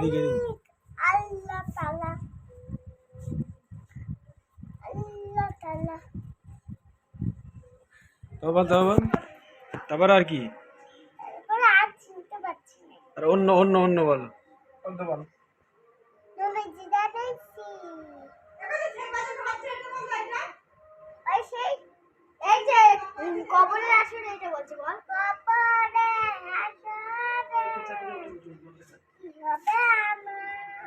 এদিকে এদিকে আল্লাহ তাআলা আল্লাহ তাআলা তারপর আর কি? আর অন্য অন্য অন্য বল। বলতে বল। তুমি জিদা দেখছি ওই সেই এই যে উম, কবরের আসরে এটা বলছে বল। কবরের আসরে কি হবে? আমার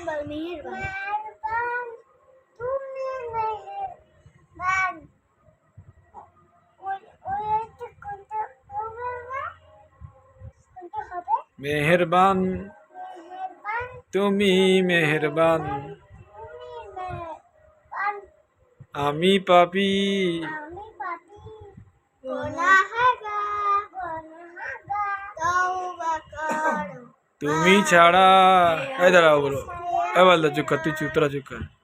না কোনটা হবে মেহেরবান মেহেরবান তুমি মেহেরবান তুমি মেহেরবান আমি পাপি আমি পাপি গুনাহগার গুনাহগার তওবা করো তুমি ছাড়া এই দাঁড়াও বলো Ewa la joka tu chutra joka.